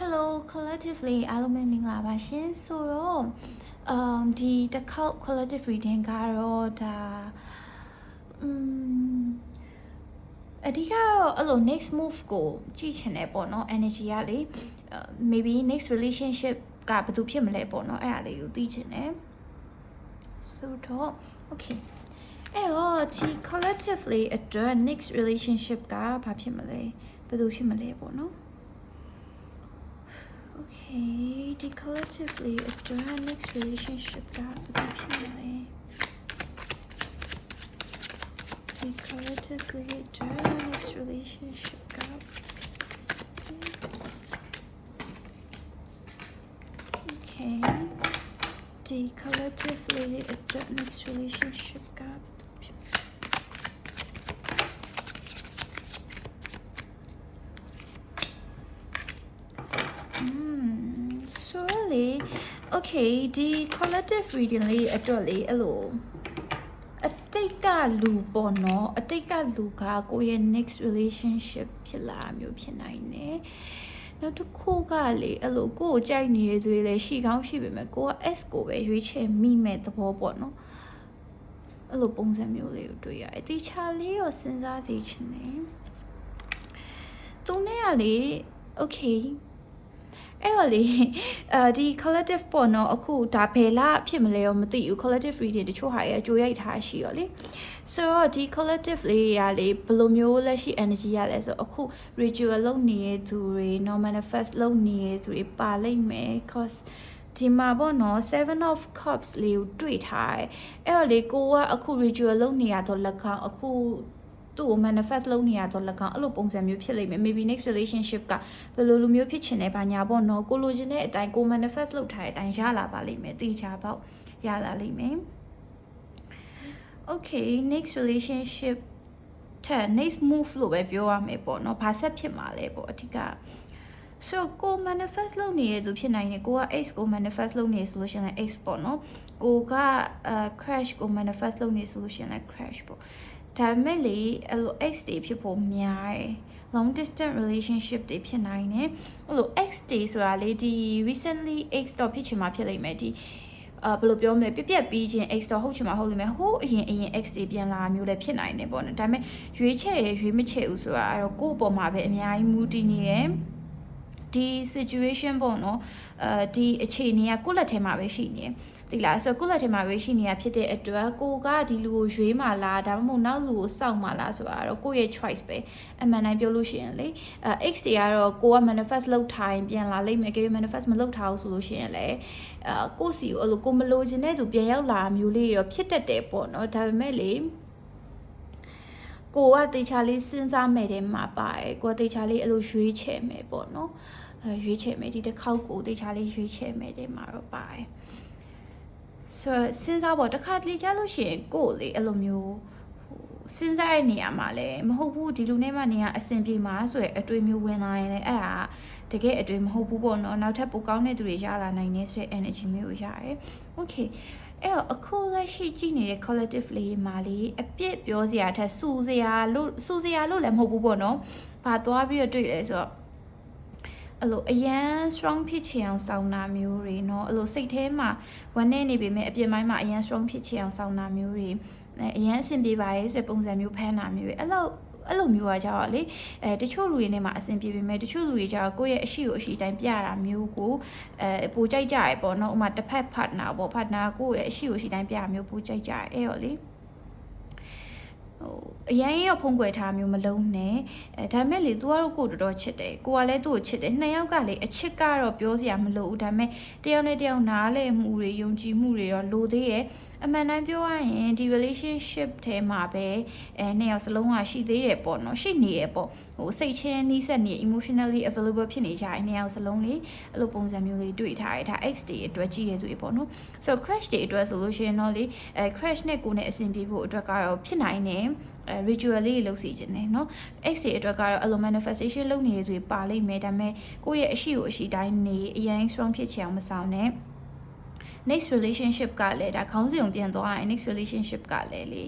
Hello collectively အားလုံးပဲမင်္ဂလာပါရှင်ဆိုတော့ um ဒီတစ်ခေါက် collective reading ကတော့ဒါ um အဓိကတော့အဲ့လို next move ကိုကြည့်ချင်တယ်ပေါ့နော် energy ကလေ uh, maybe next relationship ကဘာလို့ဖြစ်မလဲပေါ့နော်အဲ့ဒါလေးကိုသိချင်တယ်ဆိုတော့ okay အဲ့တော့ဒီ collectively အတွက် next relationship ကဘာဖြစ်မလဲဘာလို့ဖြစ်မလဲပေါ့နော် Okay, the collectively a dynamic relationship that particularly. The collectively a dynamic relationship gap. Okay. The collectively a dynamic relationship gap. Mm, so really okay ဒီ collective reading လေးအတွက်လေးအဲ့လိုအတိတ်ကလူပေါ့နော်အတိတ်ကလူကကိုယ့်ရဲ့ next relationship ဖြစ်လာမျိုးဖြစ်နိုင်တယ်နောက်တစ်ခုကလေအဲ့လိုကိုယ့်ကိုကြိုက်နေရဆိုရင်လည်းရှိကောင်းရှိပေမဲ့ကိုက S ကိုပဲရွေးချယ်မိမဲ့သဘောပေါ့နော်အဲ့လိုပုံစံမျိုးလေးကိုတွေ့ရတယ်တေချာလေးရောစဉ်းစားစီချင်တယ်သူနဲ့ကလေ okay အဲ့တော့လေအဲဒီ collective ပေါ့နော်အခုဒါဘယ်လာဖြစ်မလဲရောမသိဘူး collective reading တချို့ဟာရကြိုရိုက်ထားရှိရောလေဆိုတော့ဒီ collective လေးရလေဘယ်လိုမျိုးလက်ရှိ energy ရလဲဆိုအခု ritual လုပ်နေတဲ့သူတွေ non manifest လုပ်နေတဲ့သူတွေပါလိမ့်မယ် cause ဒီမှာပေါ့နော်7 of cups လေးကိုတွေ့ထားတယ်အဲ့တော့လေကိုကအခု ritual လုပ်နေရတော့လက်ခံအခု သူ့ကို manifest လုပ်နေရတော့လက်ကောင်အဲ့လိုပုံစံမျိုးဖြစ်လိမ့်မယ် maybe next relationship ကဘယ်လိုလိုမျိုးဖြစ်ချင်လဲဘာညာပေါ့နော်ကိုလိုချင်တဲ့အတိုင်းကို manifest လုပ်ထားတဲ့အတိုင်းရလာပါလိမ့်မယ်တေချာပေါ့ရလာလိမ့်မယ် okay next relationship ထက် next move လို့ပဲပြောရမယ်ပေါ့နော်ဘာဆက်ဖြစ်မှာလဲပေါ့အဓိက so ကို manifest လုပ်နေရသူဖြစ်နိုင်တယ်ကိုက X ကို manifest လုပ်နေဆိုလို့ရှိရင်လည်း X ပေါ့နော်ကိုကအဲ crash ကို manifest လုပ်နေဆိုလို့ရှိရင်လည်း crash ပေါ့ ဒါပေမဲ့လေအဲ့လို X တွေဖြစ်ဖို့များတယ် long distance relationship တွေဖြစ်နိုင်တယ်အဲ့လို X တွေဆိုတာလေဒီ recently X တော့ဖြစ်ချင်မှဖြစ်လိမ့်မယ်ဒီအာဘယ်လိုပြောမလဲပြက်ပြက်ပြီးချင်း X တော့ဟုတ်ချင်မှဟုတ်လိမ့်မယ်ဟိုးအရင်အရင် X တွေပြန်လာမျိုးလည်းဖြစ်နိုင်တယ်ပေါ့နော်ဒါပေမဲ့ရွေးချယ်ရရွေးမချယ်ဘူးဆိုတာအဲ့တော့ကိုယ့်အပေါ်မှာပဲအများကြီးမူတည်နေတယ်ဒီ situation ပေါ့နော်အဲဒီအခြေအနေကကိုယ့်လက်ထဲမှာပဲရှိနေတယ် သိလားဆိုတော့ကိုယ့်လက်ထဲမှာပဲရှိနေတာဖြစ်တဲ့အတွက်ကိုကဒီလူကိုရွေးမှလားဒါမှမဟုတ်နောက်လူကိုစောင့်မှလားဆိုတာတော့ကိုယ့်ရဲ့ choice ပဲအမှန်တိုင်းပြောလို့ရှိရင်လေအဲ X တွေကတော့ကိုက manifest လုပ်ထားရင်ပြန်လာလိမ့်မယ်ကြေ manifest မလုပ်ထားဘူးဆိုလို့ရှိရင်လည်းအဲကိုယ့်စီကိုအဲ့လိုကိုမလိုချင်တဲ့သူပြန်ရောက်လာမျိုးလေးတော့ဖြစ်တတ်တယ်ပေါ့နော်ဒါပေမဲ့လေကိုကတေချာလေးစဉ်းစားမယ်တဲ့မှာပါတယ်ကိုကတေချာလေးအဲ့လိုရွေးချယ်မယ်ပေါ့နော်အဲရွေးချယ်မယ်ဒီတစ်ခေါက်ကိုတေချာလေးရွေးချယ်မယ်တဲ့မှာတော့ပါတယ် ဆိုတော့စဉ်းစားပေါ့တစ်ခါတလေကြားလို့ရှိရင်ကိုယ်လေအဲ့လိုမျိုးစဉ်းစားတဲ့နေရာမှာလည်းမဟုတ်ဘူးဒီလူနဲ့မှနေရာအဆင်ပြေမှာဆိုရအတွေ့မျိုးဝင်လာရင်လည်းအဲ့ဒါတကယ်အတွေ့မဟုတ်ဘူးပေါ့နော်နောက်ထပ်ပိုကောင်းတဲ့သူတွေရလာနိုင်နေဆိုရ energy မျိုးကိုရတယ် okay အဲ့တော့အခုလက်ရှိကြည့်နေတဲ့ collective လေးမှာလေးအပြစ်ပြောစရာထက်စူစရာလို့စူစရာလို့လည်းမဟုတ်ဘူးပေါ့နော်။ဘာသွားပြီးတော့တွေ့လဲဆိုတော့ အဲ့လိုအရန် strong ဖြစ်ချင်အောင်စောင်းတာမျိုးတွေเนาะအဲ့လိုစိတ်ထဲမှာဝမ်းနေနေပေမဲ့အပြင်ပိုင်းမှာအရန် strong ဖြစ်ချင်အောင်စောင်းတာမျိုးတွေအရန်အဆင်ပြေပါရဲ့ဆိုတဲ့ပုံစံမျိုးဖမ်းတာမျိုးတွေအဲ့လိုအဲ့လိုမျိုးကကြောက်လေအဲတချို့လူတွေနဲ့မှအဆင်ပြေပေမဲ့တချို့လူတွေကြောက်ကိုယ့်ရဲ့အရှိကိုအရှိတိုင်းပြတာမျိုးကိုအဲပိုကြိုက်ကြရပေါ့နော်ဥမာတစ်ဖက် partner ပေါ့ partner ကိုယ့်ရဲ့အရှိကိုအရှိတိုင်းပြတာမျိုးပိုကြိုက်ကြရအဲ့တော့လေဟို အရင်ရောဖုံးကွယ်ထားမျိုးမလုံးနဲ့အဲဒါမဲ့လေ तू ကတော့ကိုတော်တော်ချစ်တယ်ကိုကလည်းသူ့ကိုချစ်တယ်နှစ်ယောက်ကလေအချစ်ကတော့ပြောစရာမလိုဘူးဒါမဲ့တယောက်နဲ့တယောက်နားလည်မှုတွေယုံကြည်မှုတွေတော့လိုသေးရဲ့အမှန်တမ်းပြောရရင်ဒီ relationship ထဲမှာပဲအဲနှစ်ယောက်စလုံးကရှိသေးတယ်ပေါ့နော်ရှိနေရပေါ့ဟိုစိတ်ချင်းနှီးဆက်နေ emotionally available ဖြစ်နေကြတဲ့နှစ်ယောက်စလုံးလေးအဲ့လိုပုံစံမျိုးလေးတွေ့ထားရတာ X တွေအတွက်ကြည့်ရသူတွေပေါ့နော် so crash တွေအတွက်ဆိုလို့ရှိရင်တော့လေအဲ crash နဲ့ကိုယ်နဲ့အဆင်ပြေဖို့အတွက်ကတော့ဖြစ်နိုင်တယ်ritual လေးလုပ်စီခြင်းနဲ့เนาะ X တွေအတွက်ကတော့အလို manifestation လုပ်နေရဆိုပါလိမ့်မယ်ဒါပေမဲ့ကိုယ့်ရဲ့အရှိကိုအရှိတိုင်းနေအရင် strong ဖြစ်ချင်အောင်မဆောင်နဲ့ next relationship ကလည်းဒါခေါင်းစဉ်ကိုပြန်သွားရင် next relationship ကလည်းလေ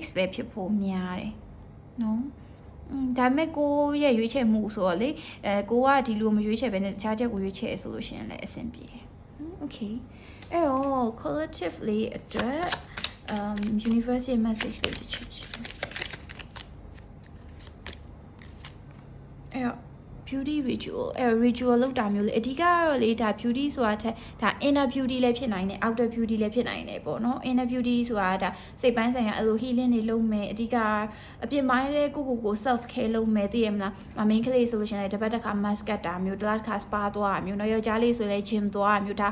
X ပဲဖြစ်ဖို့များတယ်နော် อืมဒါပေမဲ့ကိုရဲ့ရွေးချယ်မှုဆိုတော့လေအဲကိုကဒီလိုမရွေးချယ်ဘဲနဲ့တခြားချက်ကိုရွေးချယ်ဆိုလို့ရှိရင်လည်းအဆင်ပြေอืม okay အဲ့တော့ collectively အတွက် um university message လေးတစ်ချက် ချက်အဲ့တော့ beauty ritual အဲ့တော့ ritual လောက်တာမျိုးလေအဓိကကတော့လေဒါ beauty ဆိုတာတဲ့ဒါ inner beauty လည်းဖြစ်နိုင်တယ် outer beauty လည်းဖြစ်နိုင်တယ်ပေါ့နော် inner beauty ဆိုတာဒါစိတ်ပိုင်းဆိုင်ရာအဲ့လို healing တွေလုပ်မယ်အဓိကအပြင်ပိုင်းလေးကိုကိုကို self care လုပ်မယ်သိရမလားမ main ကလေးဆိုလို့ရှိရင်လည်းတစ်ပတ်တစ်ခါ mask ကတ်တာမျိုးတစ်လတစ်ခါ spa သွားတာမျိုးနော်ယောက်ျားလေးဆိုလည်း gym သွားတာမျိုးဒါ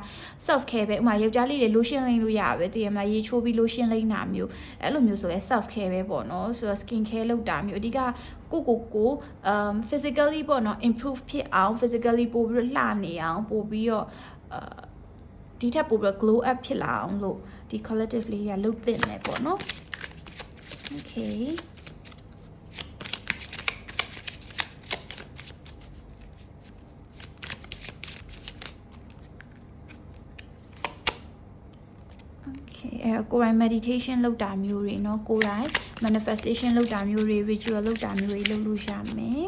self care ပဲဥပမာယောက်ျားလေးတွေ lotion လိမ့်လို့ရပဲသိရမလားရေချိုးပြီး lotion လိမ့်တာမျိုးအဲ့လိုမျိုးဆိုလည်း self care ပဲပေါ့နော်ဆိုတော့ skin care လုပ်တာမျိုးအဓိကကိုကိုကို um physically ပေါ့နော် improve ဖြစ်အောင် physically ပို့ပြီးလှနေအောင်ပို့ပြီးတော့အာဒီထက်ပို့ပြီး glow up ဖြစ်လာအောင်လို့ဒီ collective လေးကလုပ်သင့်တယ်ပေါ့နော် okay โอเคအဲ့တော့ကိုယ်တိုင် meditation လုပ်တာမျိုးတွေเนาะကိုယ်တိုင် manifestation လုပ်တာမျိုးတွေ ritual လုပ်တာမျိုးတွေလုပ်လို့ရမယ်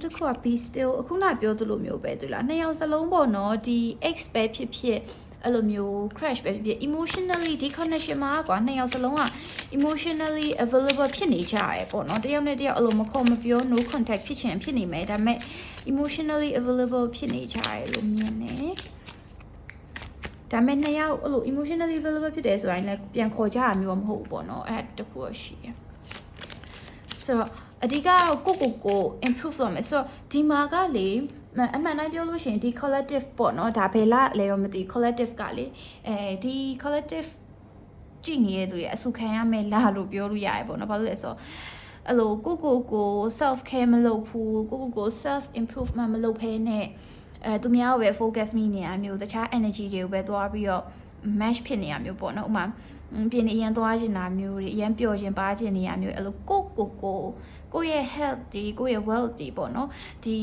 နောက်တစ်ခုက be still အခုနပြောသလိုမျိုးပဲသူလားနှစ်ယောက်စလုံးပေါ့နော်ဒီ x ပဲဖြစ်ဖြစ်အဲ့လိုမျိုး crash ပဲဖြစ်ဖြစ် emotionally disconnection မှာကွာနှစ်ယောက်စလုံးက emotionally available ဖြစ်နေကြရဲပေါ့နော်တယောက်နဲ့တယောက်အဲ့လိုမခေါ်မပြော no contact ဖြစ်ချင်ဖြစ်နေမယ်ဒါပေမဲ့ emotionally available ဖြစ်နေကြရဲလို့မြင်တယ်ဒါပေမဲ့နှစ်ယောက်အဲ့လို emotionally available ဖြစ်တယ်ဆိုရင်လည်းပြန်ခေါ်ကြရမျိုးမဟုတ်ဘူးပေါ့နော်အဲ့ဒါတခုရှိရယ် ဆိုတော့အဓိကတော့ကိုကိုကို improve လုပ်မယ်ဆိုတော့ဒီမှာကလေအမှန်တိုင်းပြောလို့ရှိရင်ဒီ collective ပေါ့နော်ဒါဘယ်လားလဲတော့မသိ collective ကလေအဲဒီ collective ကြည့်နေတဲ့သူတွေအဆူခံရမယ်လားလို့ပြောလို့ရတယ်ပေါ့နော်ဘာလို့လဲဆိုတော့အဲ့လိုကိုကိုကို self care မလုပ်ဘူးကိုကိုကို self improvement မလုပ်ဖဲနဲ့အဲသူများကိုပဲ focus မိနေရမျိုးတခြား energy တွေကိုပဲသွားပြီးတော့ match ဖြစ်နေရမျိုးပေါ့နော်ဥပမာ ပြင်နေအရင်သွားချင်တာမျိုးတွေအရင်ပျော်ချင်ပါချင်နေရမျိုးအဲ့လိုကိုကိုကိုကိုရဲ့ health ဒီကိုရဲ့ wealth ဒီပေါ့နော်ဒီ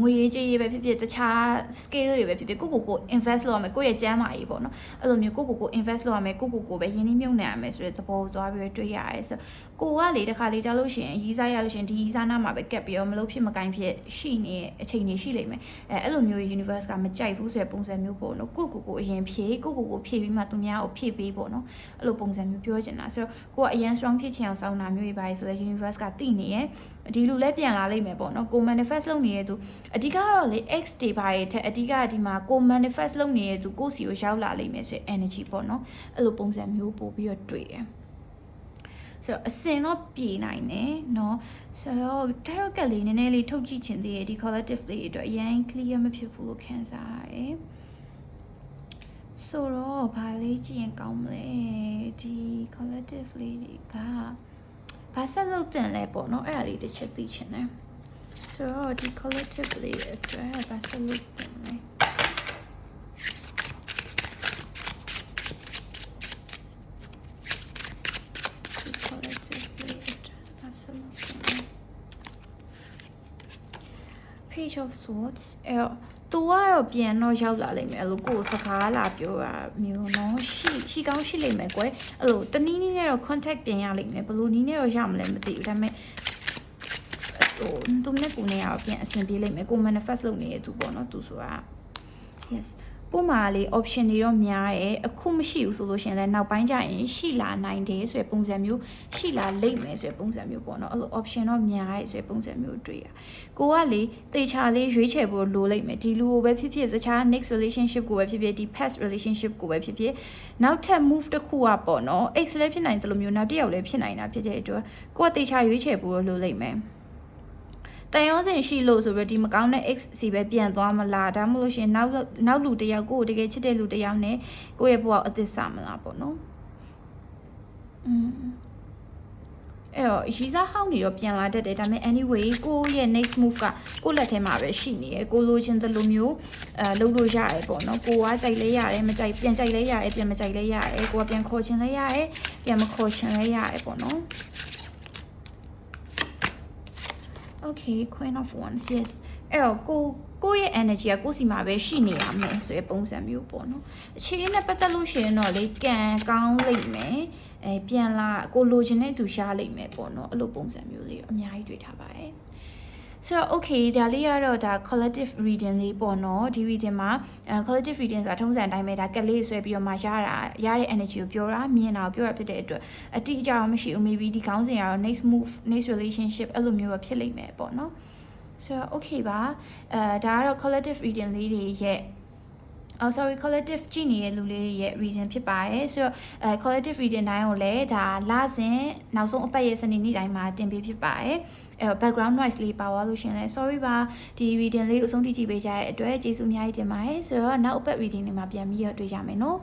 ငွေရေးကြေးရေးပဲဖြစ်ဖြစ်တခြား scale တွေပဲဖြစ်ဖြစ်ကိုကိုကို invest လုပ်ရမယ်ကိုယ့်ရဲ့ကျန်းမာရေးပေါ့နော်အဲ့လိုမျိုးကိုကိုကို invest လုပ်ရမယ်ကိုကိုကိုပဲရင်းနှီးမြှုပ်နှံရမယ်ဆိုတဲ့သဘောကိုသွားပြီးတွေ့ရတယ်ဆို ကိုကလေတခါလေကြားလို့ရှိရင်ရီးစားရလို့ရှိရင်ဒီရီးစားနာမှာပဲကက်ပြီးတော့မလို့ဖြစ်မကိုင်းဖြစ်ရှိနေအချိန်တွေရှိလိမ့်မယ်အဲအဲ့လိုမျိုး universe ကမကြိုက်ဘူးဆိုတဲ့ပုံစံမျိုးပေါ့နော်ကိုကိုကိုအရင်ဖြည့်ကိုကိုကိုဖြည့်ပြီးမှသူများကိုဖြည့်ပေးပေါ့နော်အဲ့လိုပုံစံမျိုးပြောချင်တာဆိုတော့ကိုကအရင် strong ဖြစ်ချင်အောင်စောင်းတာမျိုးတွေပါဆိုတော့ universe ကသိနေရဲ့ဒီလူလည်းပြန်လာလိမ့်မယ်ပေါ့နော်ကို manifest လုပ်နေတဲ့သူအဓိကကတော့လေ X တွေပါရဲ့ထက်အဓိကဒီမှာကို manifest လုပ်နေတဲ့သူကိုစီကိုရောက်လာလိမ့်မယ်ဆိုရင် energy ပေါ့နော်အဲ့လိုပုံစံမျိုးပို့ပြီးတော့တွေ့တယ် ဆိုတော့အစင်တော့ပြေနိုင်တယ်เนาะဆိုတော့ tarot ကလေးနည်းနည်းလေးထုတ်ကြည့်ချင်သေးတယ်ဒီ collective လေးအတွက်အရင် clear မဖြစ်ဘူးလို့ခံစားရတယ်ဆိုတော့ဘာလေးကြည့်ရင်ကောင်းမလဲဒီ collective လေးတွေကဘာဆက်လုပ်တင်လဲပေါ့နော်အဲ့ဒါလေးတစ်ချက်သိချင်တယ်ဆိုတော့ဒီ collective လေးအတွက်ဘာဆက်လုပ်တင် ် page of swords အဲ့တော့ तू ကတော့ပြန်တော့ရောက်လာလိမ့်မယ်အဲ့လိုကိုယ်စကားလာပြောတာမျိုးနော်ရှိရှိကောင်းရှိလိမ့်မယ်ကွယ်အဲ့လိုတနည်းနည်းနဲ့တော့ contact ပြန်ရလိမ့်မယ်ဘယ်လိုနည်းနဲ့တော့ရမလဲမသိဘူးဒါပေမဲ့ဟိုသူနဲ့ကိုယ်နဲ့ကပြန်အဆင်ပြေလိမ့်မယ်ကို manifest လုပ်နေရသူပေါ့နော်သူဆိုတာ yes ကိုမာလေး option တွေတော့များရဲ့အခုမရှိဘူးဆိုလို့ရှင်လဲနောက်ပိုင်းကျရင်ရှိလာနိုင်တယ်ဆိုတဲ့ပုံစံမျိုးရှိလာလိမ့်မယ်ဆိုတဲ့ပုံစံမျိုးပေါ့နော်အဲ့လို option တော့များရဲ့ဆိုတဲ့ပုံစံမျိုးတွေ့ရကိုကလေတေချာလေးရွေးချယ်ဖို့လိုလိမ့်မယ်ဒီလူကိုပဲဖြစ်ဖြစ်တခြား next relationship ကိုပဲဖြစ်ဖြစ်ဒီ past relationship ကိုပဲဖြစ်ဖြစ်နောက်ထပ် move တစ်ခုอ่ะပေါ့နော် x လည်းဖြစ်နိုင်တယ်လို့မျိုးနောက်တစ်ယောက်လည်းဖြစ်နိုင်တာဖြစ်တဲ့အတွက်ကိုကတေချာရွေးချယ်ဖို့လိုလိမ့်မယ် တန်ရောစင်ရှိလို့ဆိုပြီးဒီမကောင်းတဲ့ X စီပဲပြန်သွားမလားဒါမှမဟုတ်ရှင်နောက်နောက်လူတယောက်ကိုတကယ်ချစ်တဲ့လူတယောက်နဲ့ကိုယ့်ရဲ့ဘဝအသစ်စမလားပေါ့နော်อืมအဲ့တော့ရီစားဟောင်းနေတော့ပြန်လာတတ်တယ်ဒါပေမဲ့ anyway ကိုယ့်ရဲ့ next move ကကိုယ့်လက်ထဲမှာပဲရှိနေရယ်ကိုလိုချင်သလိုမျိုးအဲလုပ်လို့ရတယ်ပေါ့နော်ကိုကကြိုက်လဲရတယ်မကြိုက်ပြန်ကြိုက်လဲရတယ်ပြန်မကြိုက်လဲရတယ်ကိုကပြန်ခေါ်ချင်လဲရတယ်ပြန်မခေါ်ချင်လဲရတယ်ပေါ့နော် Okay, Queen of Wands. Yes. အဲ့တော့ကိုကိုယ့်ရဲ့ energy ကကိုယ့်စီမှာပဲရှိနေရမယ်ဆိုတဲ့ပုံစံမျိုးပေါ့နော်အခြေအနေနဲ့ပတ်သက်လို့ရှိရင်တော့လေကံကောင်းလိမ့်မယ်အဲပြန်လာကိုလိုချင်တဲ့သူရှားလိမ့်မယ်ပေါ့နော်အဲ့လိုပုံစံမျိုးလေးအများကြီးတွေ့ထားပါတယ် ဆိုတော့ okay ဒါလေးကတော့ဒါ collective reading လေးပေါ့နော်ဒီ reading မှာအဲ collective reading ဆိုတာထုံးစံအတိုင်းပဲဒါကလေးဆွဲပြီးတော့မှရတာရတဲ့ energy ကိုပြောတာမြင်တာကိုပြောတာဖြစ်တဲ့အတွက်အတိအကျတော့မရှိဘူး maybe ဒီခေါင်းစဉ်ကတော့ next move next relationship အဲ့လိုမျိုးပဲဖြစ်လိမ့်မယ်ပေါ့နော်ဆိုတော့ okay ပါအဲဒါကတော့ collective reading လေးတွေရဲ့ oh sorry collective ကြည့်နေတဲ့လူလေးတွေရဲ့ reading ဖြစ်ပါတယ်ဆိုတော့အဲ collective reading တိုင်းကိုလည်းဒါလစဉ်နောက်ဆုံးအပတ်ရဲ့စနေနေ့တိုင်းမှာတင်ပေးဖြစ်ပါတယ်အဲတော့ background noise လေးပါသွားလို့ရှရင်လဲ sorry ပါဒီ reading လေးကိုအဆုံးထိကြည့်ပေးကြတဲ့အတွက်ကျေးဇူးအများကြီးတင်ပါတယ်ဆိုတော့နောက်အပတ် reading တွေမှာပြန်ပြီးတော့တွေ့ကြမယ်နော်